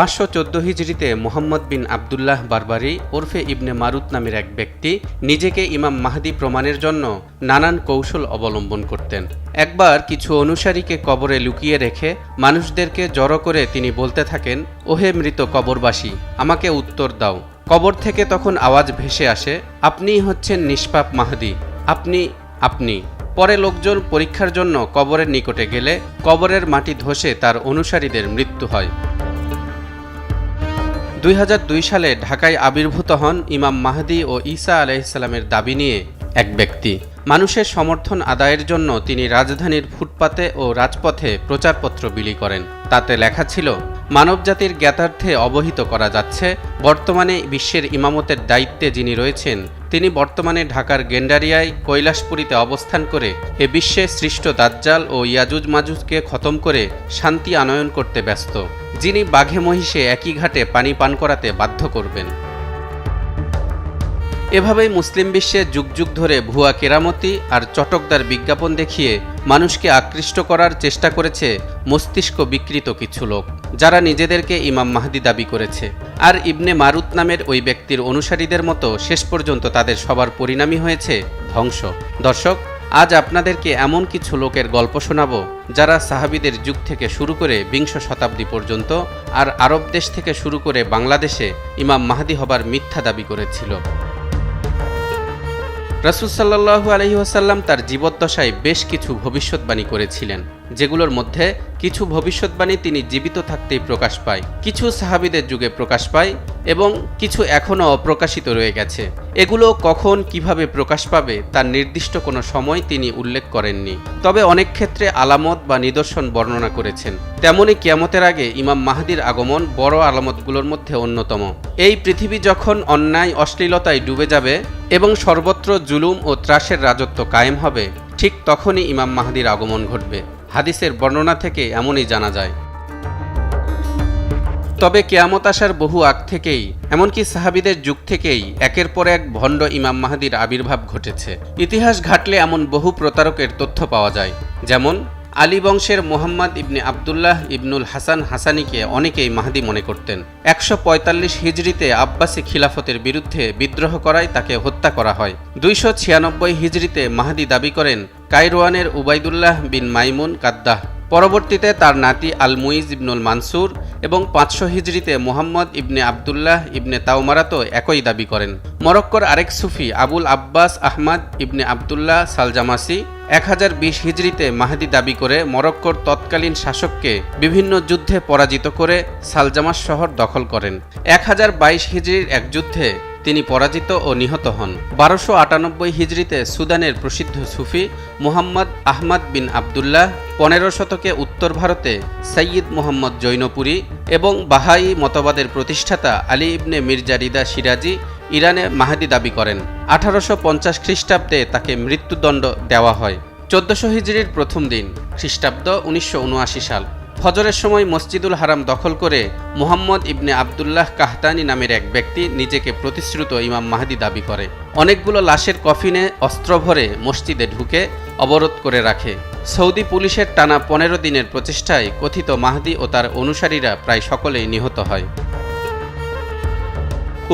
পাঁচশো চোদ্দ হিজড়িতে মোহাম্মদ বিন আবদুল্লাহ বারবারি ওরফে ইবনে মারুত নামের এক ব্যক্তি নিজেকে ইমাম মাহদি প্রমাণের জন্য নানান কৌশল অবলম্বন করতেন। একবার কিছু অনুসারীকে কবরে লুকিয়ে রেখে মানুষদেরকে জড়ো করে তিনি বলতে থাকেন, ওহে মৃত কবরবাসী, আমাকে উত্তর দাও। কবর থেকে তখন আওয়াজ ভেসে আসে আপনিই হচ্ছেন নিষ্পাপ মাহাদি, আপনি আপনি। পরে লোকজন পরীক্ষার জন্য কবরের নিকটে গেলে কবরের মাটি ধসে তার অনুসারীদের মৃত্যু হয়। দুই হাজার দুই সালে ঢাকায় আবির্ভূত হন ইমাম মাহদি ও ঈসা আলাইসাল্লামের দাবি নিয়ে এক ব্যক্তি। মানুষের সমর্থন আদায়ের জন্য তিনি রাজধানীর ফুটপাতে ও রাজপথে প্রচারপত্র বিলি করেন। তাতে লেখা ছিল, মানবজাতির জ্ঞাতার্থে অবহিত করা যাচ্ছে। বর্তমানে বিশ্বের ইমামতের দায়িত্বে যিনি রয়েছেন, তিনি বর্তমানে ঢাকার গেন্ডারিয়ায় কৈলাসপুরীতে অবস্থান করে এ বিশ্বে সৃষ্ট দাজ্জাল ও ইয়াজুজ মাজুজকে খতম করে শান্তি আনয়ন করতে ব্যস্ত। যিনি বাঘে মহিষে একই ঘাটে পানি পান করাতে বাধ্য করবেন। এভাবেই মুসলিম বিশ্বে যুগ যুগ ধরে ভুয়া কেরামতি আর চটকদার বিজ্ঞাপন দেখিয়ে মানুষকে আকৃষ্ট করার চেষ্টা করেছে মস্তিষ্ক বিকৃত কিছু লোক, যারা নিজেদেরকে ইমাম মাহদি দাবি করেছে। আর ইবনে মারুত নামের ওই ব্যক্তির অনুসারীদের মতো শেষ পর্যন্ত তাদের সবার পরিণামী হয়েছে ধ্বংস। দর্শক আজ আপনাদেরকে এমন কিছু লোকের গল্প শোনাব, যারা সাহাবিদের যুগ থেকে শুরু করে বিংশ শতাব্দী পর্যন্ত আর আরব দেশ থেকে শুরু করে বাংলাদেশে ইমাম মাহাদি হবার মিথ্যা দাবি করেছিল। রাসুল সাল্লাহু আলহি ওয়াসাল্লাম তার জীবদ্দশায় বেশ কিছু ভবিষ্যৎবাণী করেছিলেন। যেগুলোর মধ্যে কিছু ভবিষ্যৎবাণী তিনি জীবিত থাকতেই প্রকাশ পায়, কিছু সাহাবিদের যুগে প্রকাশ পায় এবং কিছু এখনও অপ্রকাশিত রয়ে গেছে। এগুলো কখন কীভাবে প্রকাশ পাবে তার নির্দিষ্ট কোনো সময় তিনি উল্লেখ করেননি। তবে অনেক ক্ষেত্রে আলামত বা নিদর্শন বর্ণনা করেছেন। তেমনি কিয়ামতের আগে ইমাম মাহাদির আগমন বড় আলামতগুলোর মধ্যে অন্যতম। এই পৃথিবী যখন অন্যায়, অশ্লীলতায় ডুবে যাবে এবং সর্বত্র জুলুম ও ত্রাসের রাজত্ব কায়েম হবে, ঠিক তখনই ইমাম মাহাদির আগমন ঘটবে। হাদিসের বর্ণনা থেকে এমনই জানা যায়। তবে কেয়ামত আসার বহু আগ থেকেই, এমনকি সাহাবিদের যুগ থেকেই একের পর এক ভণ্ড ইমাম মাহাদির আবির্ভাব ঘটেছে। ইতিহাস ঘাটলে এমন বহু প্রতারকের তথ্য পাওয়া যায়। যেমন, আলী বংশের মোহাম্মদ ইবনে আবদুল্লাহ ইবনুল হাসান হাসানিকে অনেকেই মাহাদি মনে করতেন। একশো পঁয়তাল্লিশ হিজড়িতে আব্বাসী খিলাফতের বিরুদ্ধে বিদ্রোহ করায় তাকে হত্যা করা হয়। দুইশো ছিয়ানব্বই হিজড়িতে মাহাদি দাবি করেন কাইরোয়ানের উবাইদুল্লাহ বিন মাইমুন কাদ্দাহ। পরবর্তীতে তার নাতি আল মুইজ ইবনুল মানসুর এবং পাঁচশো হিজড়িতে মোহাম্মদ ইবনে আবদুল্লাহ ইবনে তাওমারাতো একই দাবি করেন। মরক্কোর আরেক সুফি আবুল আব্বাস আহমদ ইবনে আবদুল্লাহ সালজামাসি এক হাজার বিশ হিজড়িতে মাহাদি দাবি করে মরক্কোর তৎকালীন শাসককে বিভিন্ন যুদ্ধে পরাজিত করে সালজামাস শহর দখল করেন। এক হাজার বাইশ হিজড়ির এক যুদ্ধে তিনি পরাজিত ও নিহত হন। বারোশো আটানব্বই হিজড়িতে সুদানের প্রসিদ্ধ সুফি মুহাম্মদ আহমদ বিন আবদুল্লাহ পনেরো শতকে উত্তর ভারতে সৈয়দ মোহাম্মদ জৈনপুরী এবং বাহাই মতবাদের প্রতিষ্ঠাতা আলী ইবনে মির্জা রিদা সিরাজি ইরানে মাহাদি দাবি করেন। আঠারোশো পঞ্চাশ খ্রিস্টাব্দে তাকে মৃত্যুদণ্ড দেওয়া হয়। চোদ্দশো হিজড়ির প্রথম দিন খ্রিস্টাব্দ উনিশশো উনআশি সাল। ফজরের সময় মসজিদুল হারাম দখল করে মুহাম্মদ ইবনে আবদুল্লাহ কাহতানি নামের এক ব্যক্তি নিজেকে প্রতিশ্রুত ইমাম মাহাদি দাবি করে। অনেকগুলো লাশের কফিনে অস্ত্র ভরে মসজিদে ঢুকে অবরোধ করে রাখে। সৌদি পুলিশের টানা পনেরো দিনের প্রচেষ্টায় কথিত মাহাদি ও তার অনুসারীরা প্রায় সকলেই নিহত হয়।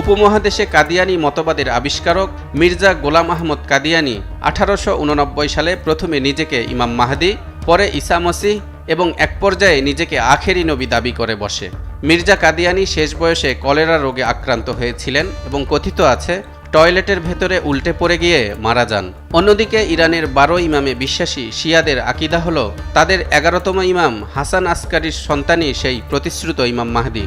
উপমহাদেশে কাদিয়ানি মতবাদের আবিষ্কারক মির্জা গোলাম আহমদ কাদিয়ানি আঠারোশো উননব্বই সালে প্রথমে নিজেকে ইমাম মাহাদি, পরে ঈসা মসিহ এবং এক পর্যায়ে নিজেকে আখেরি নবী দাবি করে বসে। মির্জা কাদিয়ানি শেষ বয়সে কলেরা রোগে আক্রান্ত হয়েছিলেন এবং কথিত আছে, টয়লেটের ভেতরে উল্টে পড়ে গিয়ে মারা যান। অন্যদিকে ইরানের বারো ইমামে বিশ্বাসী শিয়াদের আকিদা হল, তাদের এগারোতম ইমাম হাসান আসকারির সন্তানই সেই প্রতিশ্রুত ইমাম মাহদি।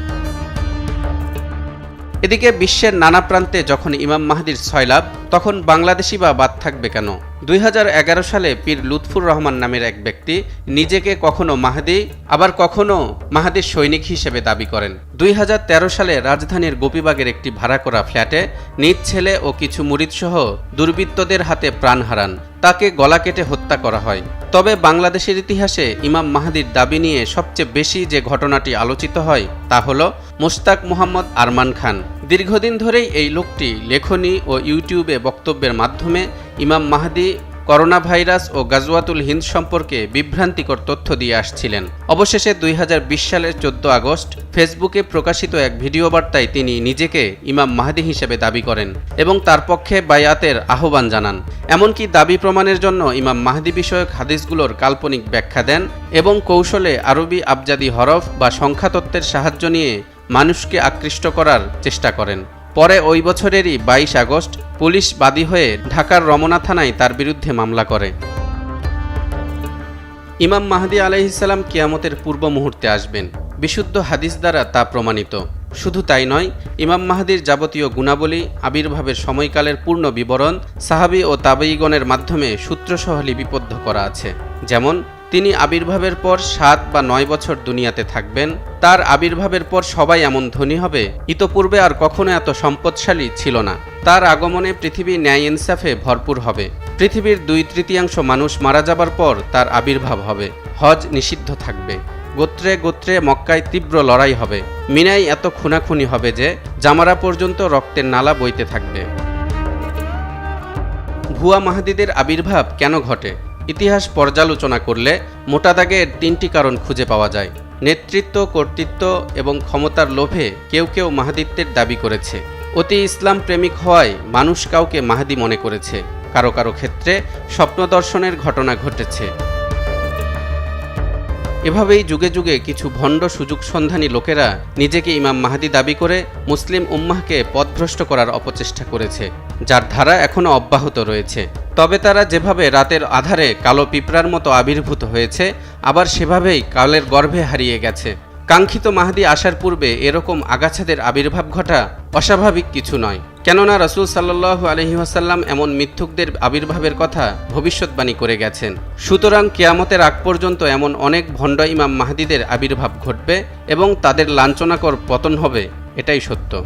এদিকে বিশ্বের নানা প্রান্তে যখন ইমাম মাহাদির ছয়লাভ তখন বাংলাদেশি বা বাদ থাকবে কেন? দুই হাজার এগারো সালে পীর লুৎফুর রহমান নামের এক ব্যক্তি নিজেকে কখনো মাহাদি, আবার কখনো মাহাদির সৈনিক হিসেবে দাবি করেন। দুই হাজার তেরো সালে রাজধানীর গোপীবাগের একটি ভাড়া করা ফ্ল্যাটে নিজ ছেলে ও কিছু মুরিদসহ দুর্বৃত্তদের হাতে প্রাণ হারান। তাকে গলা কেটে হত্যা করা হয়। তবে বাংলাদেশের ইতিহাসে ইমাম মাহাদির দাবি নিয়ে সবচেয়ে বেশি যে ঘটনাটি আলোচিত হয়, তা হল মোস্তাক মোহাম্মদ আরমান খান। দীর্ঘদিন ধরেই এই লোকটি লেখনী ও ইউটিউবে বক্তব্যের মাধ্যমে ইমাম মাহাদি করোনা ভাইরাস ও গাজওয়াতুল হিন্দ সম্পর্কে বিভ্রান্তিকর তথ্য দিয়ে আসছিলেন। অবশেষে দুই হাজার বিশ সালের চোদ্দ আগস্ট ফেসবুকে প্রকাশিত এক ভিডিও বার্তায় তিনি নিজেকে ইমাম মাহাদি হিসেবে দাবি করেন এবং তার পক্ষে বায়াতের আহ্বান জানান। এমনকি দাবি প্রমাণের জন্য ইমাম মাহাদি বিষয়ক হাদিসগুলোর কাল্পনিক ব্যাখ্যা দেন এবং কৌশলে আরবি আবজাদি হরফ বা সংখ্যাতত্ত্বের সাহায্য নিয়ে মানুষকে আকৃষ্ট করার চেষ্টা করেন। পরে ওই বছরেরই বাইশ আগস্ট পুলিশ বাদী হয়ে ঢাকার রমনা থানায় তার বিরুদ্ধে মামলা করে। ইমাম মাহাদি আলাইহিসাল্লাম কিয়ামতের পূর্ব মুহূর্তে আসবেন। বিশুদ্ধ হাদিস দ্বারা তা প্রমাণিত। শুধু তাই নয়, ইমাম মাহাদির যাবতীয় গুণাবলী, আবির্ভাবের সময়কালের পূর্ণ বিবরণ সাহাবি ও তাবেইগণের মাধ্যমে সূত্রসহ লিপিবদ্ধ করা আছে। যেমন তিনি আবির্ভাবের পর সাত বা নয় বছর দুনিয়াতে থাকবেন। তার আবির্ভাবের পর সবাই এমন ধনী হবে, ইতপূর্বে আর কখনো এত সম্পদশালী ছিল না। তার আগমনে পৃথিবী ন্যায় ইনসাফে ভরপুর হবে। পৃথিবীর দুই তৃতীয়াংশ মানুষ মারা যাবার পর তার আবির্ভাব হবে। হজ নিষিদ্ধ থাকবে। গোত্রে গোত্রে মক্কায় তীব্র লড়াই হবে। মিনাই এত খুনাখুনি হবে যে জামারা পর্যন্ত রক্তের নালা বইতে থাকবে। ভুয়া মাহাদিদের আবির্ভাব কেন ঘটে? ইতিহাস পর্যালোচনা করলে মোটা দাগে তিনটি কারণ খুঁজে পাওয়া যায়। নেতৃত্ব, কর্তৃত্ব এবং ক্ষমতার লোভে কেউ কেউ মাহাদিত্বের দাবি করেছে। অতি ইসলাম প্রেমিক হওয়ায় মানুষ কাউকে মাহাদি মনে করেছে। কারও কারও ক্ষেত্রে স্বপ্ন দর্শনের ঘটনা ঘটেছে। এভাবেই যুগে যুগে কিছু ভণ্ড সুযোগ সন্ধানী লোকেরা নিজেকে ইমাম মাহাদি দাবি করে মুসলিম উম্মাহকে পথভ্রষ্ট করার অপচেষ্টা করেছে। যার ধারা এখনও অব্যাহত রয়েছে। তবে তারা যেভাবে রাতের আধারে কালো পিঁপড়ার মতো আবির্ভূত হয়েছে, আবার সেভাবেই কালের গর্ভে হারিয়ে গেছে। কাঙ্ক্ষিত মাহাদি আসার পূর্বে এরকম আগাছাদের আবির্ভাব ঘটা অস্বাভাবিক কিছু নয়। কেননা রসুল সাল্লাহ আলহিহাসাল্লাম এমন মিথ্যুকদের আবির্ভাবের কথা ভবিষ্যৎবাণী করে গেছেন। সুতরাং কেয়ামতের আগ পর্যন্ত এমন অনেক ভণ্ড ইমাম মাহাদিদের আবির্ভাব ঘটবে এবং তাদের লাঞ্ছনাকর পতন হবে, এটাই সত্য।